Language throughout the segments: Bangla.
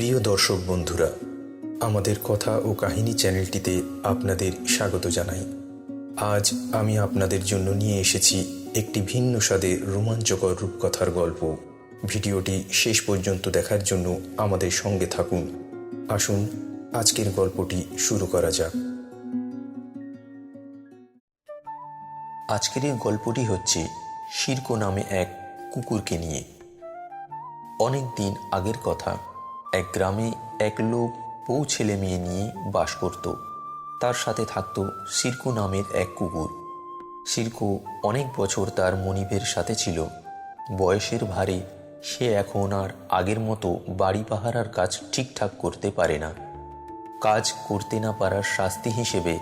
প্রিয় দর্শক বন্ধুরা, আমাদের কথা ও কাহিনী চ্যানেলটিতে আপনাদের স্বাগত জানাই। আজ আমি আপনাদের জন্য নিয়ে এসেছি একটি ভিন্ন স্বাদের রোমাঞ্চকর রূপকথার গল্প। ভিডিওটি শেষ পর্যন্ত দেখার জন্য আমাদের সঙ্গে থাকুন। আসুন, আজকের গল্পটি শুরু করা যাক। আজকের এই গল্পটি হচ্ছে শির্কো নামে এক কুকুরকে নিয়ে। অনেক দিন আগের কথা এক গ্রামে এক লোক বউ ছেলে মেয়ে নিয়ে বাস করত। তার সাথে থাকত সিরকো নামের এক কুকুর। সিরকো অনেক বছর তার মনিবের সাথে ছিল। বয়সের ভারে সে এখন আর আগের মতো বাড়ি পাহারার কাজ ঠিকঠাক করতে পারে না। কাজ করতে না পারার শাস্তি হিসেবে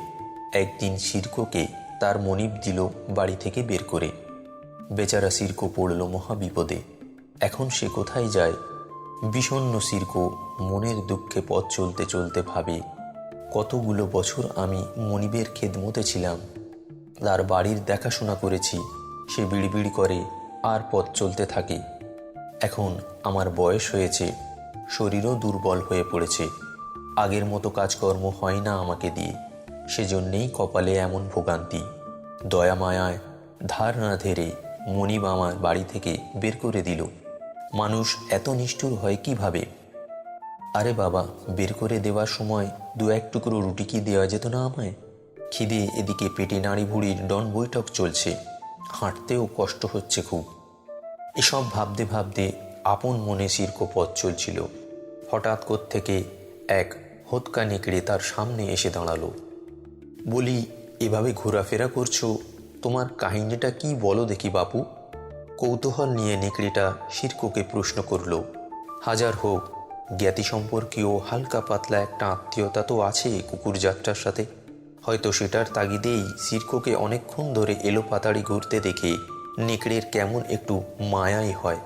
একদিন সিরকোকে তার মনিব দিল বাড়ি থেকে বের করে। বেচারা সিরকো পড়ল মহাবিপদে। এখন সে কোথায় যায় বিষণ্ন সিরকো মনের দুঃখে পথ চলতে চলতে ভাবে, কতগুলো বছর আমি মনিবের খেদমতে ছিলাম। তার বাড়ির দেখাশোনা করেছি, সে বিড়বিড় করে আর পথ চলতে থাকে। এখন আমার বয়স হয়েছে, শরীরও দুর্বল হয়ে পড়েছে। আগের মতো কাজকর্ম হয় না আমাকে দিয়ে, সেজন্যেই কপালে এমন ভোগান্তি। দয়া মায়ায় ধার না ধেরে মনিব আমার বাড়ি থেকে বের করে দিল। মানুষ এত নিষ্ঠুর হয় কীভাবে? আরে বাবা, বের করে দেওয়ার সময় দু এক টুকরো রুটি কি দেওয়া যেত না আমায়? খিদে এদিকে পেটে নাড়ি ভুড়ির ডন বৈঠক চলছে। হাঁটতেও কষ্ট হচ্ছে খুব। এসব ভাবতে ভাবতে আপন মনে শির্ক পথ চলছিল। হঠাৎ থেকে এক হোতকা নেকড়ে তার সামনে এসে দাঁড়াল। বলি, এভাবে ঘোরাফেরা করছ? তোমার কাহিনীটা কি বলো দেখি বাপু? কৌতূহল নিয়ে নেকড়েটা শির্ককে প্রশ্ন করল, হাজার হোক, জ্ঞাতি সম্পর্কীয় হালকা পাতলা একটা আত্মীয়তা তো আছে কুকুর যাত্রার সাথে। হয়তো সেটার তাগিদেই শির্ককে অনেকক্ষণ ধরে এলো পাতাড়ি ঘুরতে দেখে নেকড়ের কেমন একটু মায়াই হয়।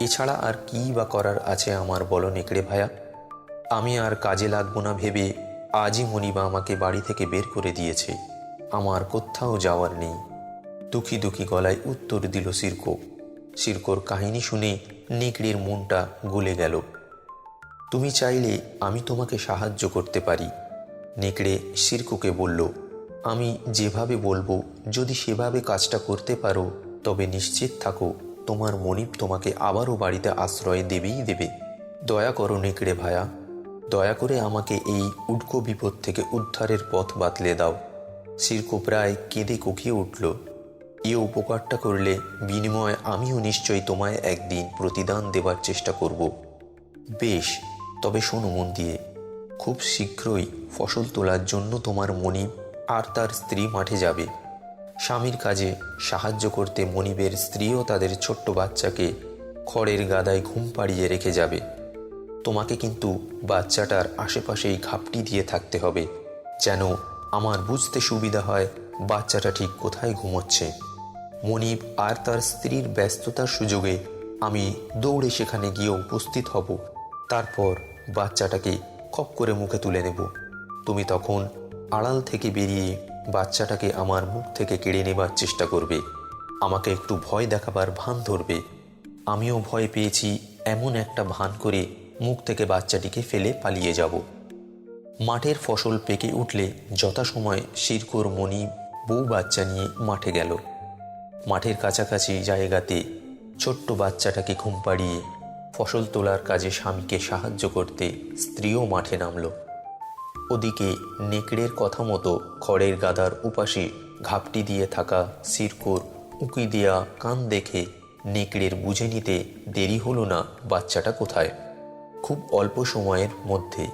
এছাড়া আর কী বা করার আছে আমার বলো নেকড়ে ভায়া? আমি আর কাজে লাগবো না ভেবে আজই মনিবা আমাকে বাড়ি থেকে বের করে দিয়েছে। আমার কোথাও যাওয়ার নেই। দুঃখী দুঃখী গলায় উত্তর দিল সিরকো। সিরকোর কাহিনী শুনে নেকড়ের মনটা গলে গেল। তুমি চাইলে আমি তোমাকে সাহায্য করতে পারি। নেকড়ে সিরকোকে বলল, আমি যেভাবে বলব, যদি সেভাবে কাজটা করতে পারো, তবে নিশ্চিত থাকো, তোমার মনিব তোমাকে আবারও বাড়িতে আশ্রয় দেবেই দেবে। দয়া করো নেকড়ে ভায়া, দয়া করে আমাকে এই উডকো বিপদ থেকে উদ্ধারের পথ বাতলে দাও। সিরকো প্রায় কেঁদে কোকিয়ে উঠল। এ উপকারটা করলে বিনিময়ে আমিও নিশ্চয়ই তোমায় একদিন প্রতিদান দেবার চেষ্টা করব। বেশ, তবে শোনো মন দিয়ে। খুব শীঘ্রই ফসল তোলার জন্য তোমার মনিব আর তার স্ত্রী মাঠে যাবে। স্বামীর কাজে সাহায্য করতে মনিবের স্ত্রীও তাদের ছোট্ট বাচ্চাকে খড়ের গাদায় ঘুম পাড়িয়ে রেখে যাবে। তোমাকে কিন্তু বাচ্চাটার আশেপাশেই ঘাপটি দিয়ে থাকতে হবে। যেন আমার বুঝতে সুবিধা হয় বাচ্চাটা ঠিক কোথায় ঘুমোচ্ছে। মনিব আর তার স্ত্রীর ব্যস্ততার সুযোগে আমি দৌড়ে সেখানে গিয়ে উপস্থিত হব। তারপর বাচ্চাটাকে খপ করে মুখে তুলে নেব। তুমি তখন আড়াল থেকে বেরিয়ে বাচ্চাটাকে আমার মুখ থেকে কেড়ে নেবার চেষ্টা করবে। আমাকে একটু ভয় দেখাবার ভান ধরবে। আমিও ভয় পেয়েছি এমন একটা ভান করে মুখ থেকে বাচ্চাটিকে ফেলে পালিয়ে যাব। মাঠের ফসল পেকে উঠলে যথাসময় শিরকোর মণি বউ বাচ্চা নিয়ে মাঠে গেল। মাঠের কাছাকাছি জায়গাতে ছোট্ট বাচ্চাটাকে ঘুম পাড়িয়ে ফসল তোলার কাজে স্বামীকে সাহায্য করতে স্ত্রীও মাঠে নামল। ওদিকে নেকড়ের কথা মতো খড়ের গাদার উপাসে ঘাপটি দিয়ে থাকা সিরকোর উঁকি দেয়া কান দেখে নেকড়ের বুঝে নিতে দেরি হলো না বাচ্চাটা কোথায়। খুব অল্প সময়ের মধ্যে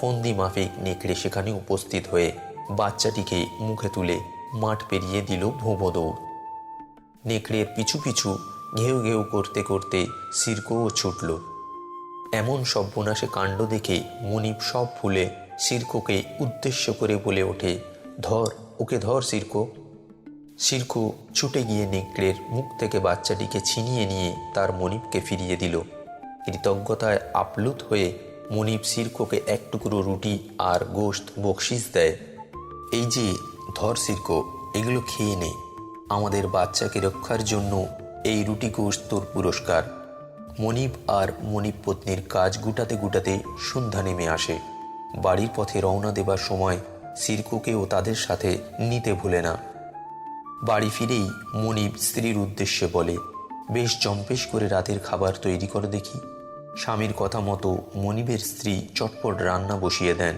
ফন্দি মাফিক নেকড়ে সেখানে উপস্থিত হয়ে বাচ্চাটিকে মুখে তুলে মাঠ পেরিয়ে দিল ভোমদৌড় নেকড়ের পিছু পিছু ঘেউ ঘেউ করতে করতে সিরকোও ছুটল। এমন সব সর্বনাশে কাণ্ড দেখে মনিব সব ভুলে সিরকোকে উদ্দেশ্য করে বলে ওঠে, ধর, ওকে ধর সিরকো সিরকো ছুটে গিয়ে নেকড়ের মুখ থেকে বাচ্চাটিকে ছিনিয়ে নিয়ে তার মনিবকে ফিরিয়ে দিল। কৃতজ্ঞতায় আপ্লুত হয়ে মনিব সিরকোকে এক টুকরো রুটি আর গোশত বকশিস দেয়। এই যে, ধর সিরকো এগুলো খেয়ে নে। আমাদের বাচ্চাকে রক্ষার জন্য এই রুটি গোশত তোর পুরস্কার। মনিব আর মনিব পত্নীর কাজ গুটাতে গুটাতে সন্ধ্যা নেমে আসে। বাড়ির পথে রওনা দেবার সময় সিরকুকেও তাদের সাথে নিতে ভুলে না। বাড়ি ফিরেই মনিব স্ত্রীর উদ্দেশ্যে বলে, বেশ জম্পেশ করে রাতের খাবার তৈরি করে দেখি। স্বামীর কথা মতো মনিবের স্ত্রী চটপট রান্না বসিয়ে দেন।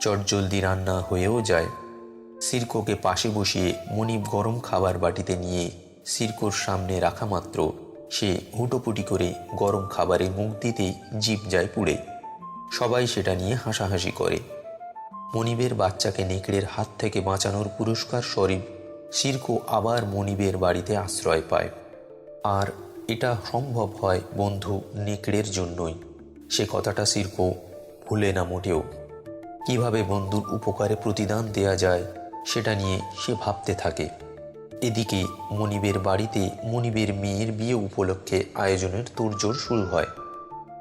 চটজলদি রান্না হয়েও যায়। সিরকোকে পাশে বসিয়ে মনিব গরম খাবার বাটিতে নিয়ে সিরকোর সামনে রাখা মাত্র, সে হুটোপুটি করে গরম খাবারে মুখ দিতেই জিভ যায় পুড়ে। সবাই সেটা নিয়ে হাসাহাসি করে। মনিবের বাচ্চাকে নেকড়ের হাত থেকে বাঁচানোর পুরস্কার স্বরূপ সিরকো আবার মনিবের বাড়িতে আশ্রয় পায়। আর এটা সম্ভব হয় বন্ধু নেকড়ের জন্যই। সে কথাটা সিরকো ভুলে না মোটেও। কীভাবে বন্ধুর উপকারে প্রতিদান দেয়া যায় সেটা নিয়ে সে ভাবতে থাকে। এদিকে মনিবের বাড়িতে মনিবের মেয়ের বিয়ে উপলক্ষে আয়োজনের তোড়জোড় শুরু হয়।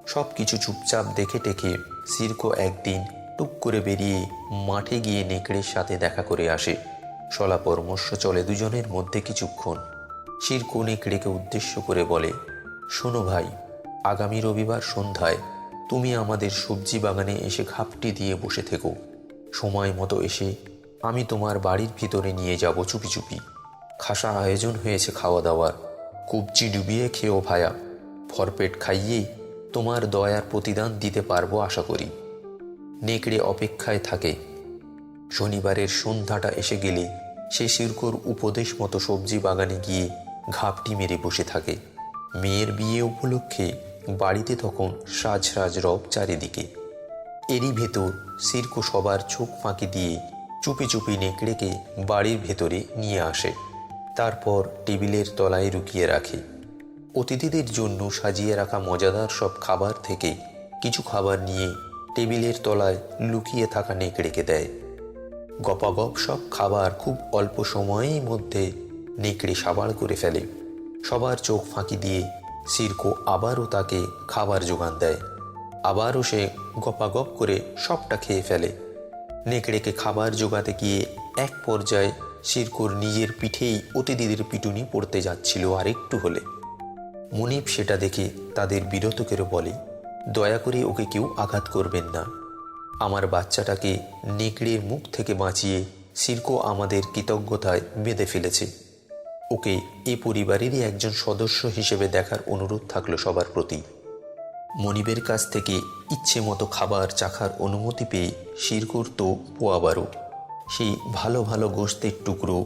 সব কিছু চুপচাপ দেখে টেকে সিরকো একদিন টুক করে বেরিয়ে মাঠে গিয়ে নেকড়ের সাথে দেখা করে আসে। সলা পরামর্শ চলে দুজনের মধ্যে কিছুক্ষণ। সিরকো নেকড়েকে উদ্দেশ্য করে বলে, শোনো ভাই, আগামী রবিবার সন্ধ্যায় তুমি আমাদের সবজি বাগানে এসে ঘাপটি দিয়ে বসে থেকো। সময় মতো এসে আমি তোমার বাড়ির ভিতরে নিয়ে যাব চুপি চুপি। খাসা আয়োজন হয়েছে খাওয়া দাওয়ার। কুবজি ডুবিয়ে খেও ভায়া। ফরপেট খাইয়েই তোমার দয়ার প্রতিদান দিতে পারব আশা করি। নেকড়ে অপেক্ষায় থাকে। শনিবারের সন্ধ্যাটা এসে গেলে সে শিরকোর উপদেশ মতো সবজি বাগানে গিয়ে ঘাপটি মেরে বসে থাকে। মেয়ের বিয়ে উপলক্ষে বাড়িতে তখন সাজ সাজ রব চারিদিকে। এরই ভেতর সিরকো সবার চোখ ফাঁকি দিয়ে চুপি চুপি নেকড়েকে বাড়ির ভেতরে নিয়ে আসে। তারপর টেবিলের তলায় রুকিয়ে রাখে। অতিথিদের জন্য সাজিয়ে রাখা মজাদার সব খাবার থেকে কিছু খাবার নিয়ে টেবিলের তলায় লুকিয়ে থাকা নেকড়েকে দেয়। গপাগপ সব খাবার খুব অল্প সময়ের মধ্যে নেকড়ে সাবাড় করে ফেলে। সবার চোখ ফাঁকি দিয়ে সিরকো আবারও তাকে খাবার যোগান দেয়। আবারও সে গপাগপ করে সবটা খেয়ে ফেলে। নেকড়েকে খাবার জোগাতে গিয়ে এক পর্যায়ে সিরকোর নিজের পিঠেই অতিথিদের পিটুনি পড়তে যাচ্ছিল আর একটু হলে। মনিব সেটা দেখে তাদের বিরত করে বলে, দয়া করে ওকে কেউ আঘাত করবেন না। আমার বাচ্চাটাকে নেকড়ের মুখ থেকে বাঁচিয়ে শিরকো আমাদের কৃতজ্ঞতায় বেঁধে ফেলেছে। ওকে এ পরিবারেরই একজন সদস্য হিসেবে দেখার অনুরোধ থাকল সবার প্রতি। মনিবের কাছ থেকে ইচ্ছে মতো খাবার চাখার অনুমতি পেয়ে শিরকুর তো পোয়াবারও সেই ভালো ভালো গোস্তের টুকরো,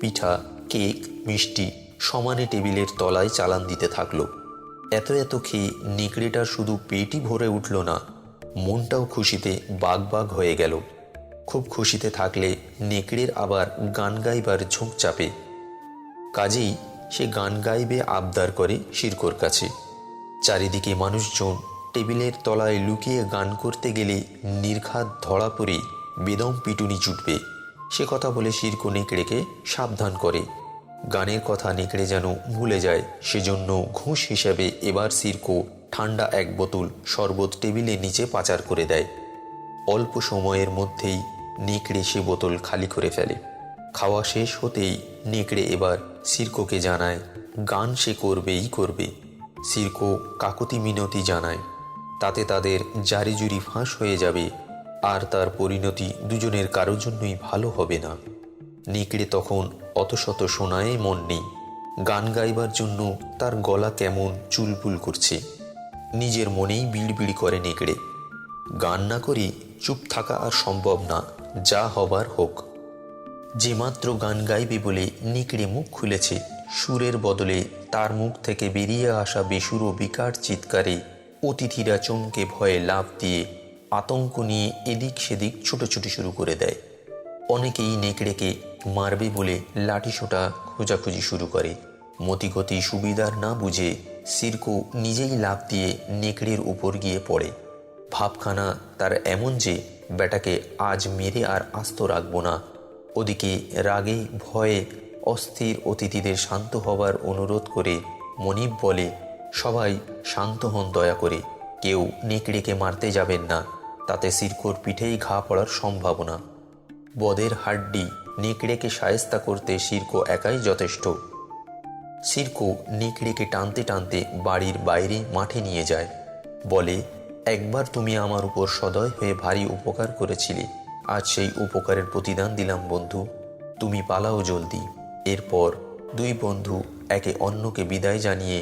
পিঠা, কেক, মিষ্টি সমানে টেবিলের তলায় চালান দিতে থাকল। এত এত খেয়ে নেকড়েটার শুধু পেটই ভরে উঠল না, মনটাও খুশিতে বাগ বাগ হয়ে গেল। খুব খুশিতে থাকলে নেকড়ের আবার গান গাইবার ঝোঁক চাপে। কাজেই সে গান গাইবে আবদার করে শিরকোর কাছে। চারিদিকে মানুষজন টেবিলের তলায় লুকিয়ে গান করতে গেলে নির্ঘাত ধরা পড়ে বেদম পিটুনি ছুটবে সে কথা বলে শিরকো নেকড়েকে সাবধান করে। গানের কথা নেকড়ে যেন ভুলে যায়, সেজন্য ঘুষ হিসেবে এবার সিরকো ঠান্ডা এক বোতল শরবত টেবিলের নিচে পাচার করে দেয়। অল্প সময়ের মধ্যেই নেকড়ে সে বোতল খালি করে ফেলে। খাওয়া শেষ হতেই নেকড়ে এবার সিরকোকে জানায়, গান সে করবেই করবে। সিরকো কাকতি মিনতি জানায়। তাতে তাদের জারিজুরি ফাঁস হয়ে যাবে, আর তার পরিণতি দুজনের কারোর জন্যই ভালো হবে না। নেকড়ে তখন অত শত শোনায় মন নেই। গান গাইবার জন্য তার গলা কেমন চুলপুল করছে। নিজের মনেই বিড়বিড়ি করে নেকড়ে। গান না করি চুপ থাকা আর সম্ভব না, যা হবার হোক। যে মাত্র গান গাইবে বলে নিকড়ে মুখ খুলেছে সুরের বদলে তার মুখ থেকে বেরিয়ে আসা বেসুরো বিকার চিৎকারে অতিথিরা চমকে ভয়ে লাভ দিয়ে আতঙ্ক নিয়ে এদিক সেদিক ছুটোছুটি শুরু করে দেয়। অনেকেই নেকড়েকে মারবে বলে লাঠিসোঁটা খোঁজাখুঁজি শুরু করে। মতিগতি সুবিধার না বুঝে সিরকো নিজেই লাভ দিয়ে নেকড়ের উপর গিয়ে পড়ে। ভাবখানা তার এমন যে, বেটাকে আজ মেরে আর আস্ত রাখব না। ওদিকে রাগে ভয়ে অস্থির অতিথিদের শান্ত হবার অনুরোধ করে মনিব বলে, সবাই শান্ত হন দয়া করে। কেউ নেকড়েকে মারতে যাবেন না। তাতে সিরকোর পিঠেই ঘা পড়ার সম্ভাবনা। বদের হাড্ডি নেকড়েকে সায়স্তা করতে শির্ক একাই যথেষ্ট। সিরকো নেকড়েকে টানতে টানতে বাড়ির বাইরে মাঠে নিয়ে যায়। বলে, একবার তুমি আমার উপর সদয় হয়ে ভারী উপকার করেছিলে। আজ সেই উপকারের প্রতিদান দিলাম বন্ধু। তুমি পালাও জলদি। এরপর দুই বন্ধু একে অন্যকে বিদায় জানিয়ে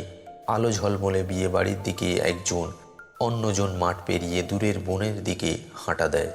আলো ঝলমলে বিয়ে বাড়ির দিকে একজন, অন্যজন মাঠ পেরিয়ে দূরের বনের দিকে হাঁটা দেয়।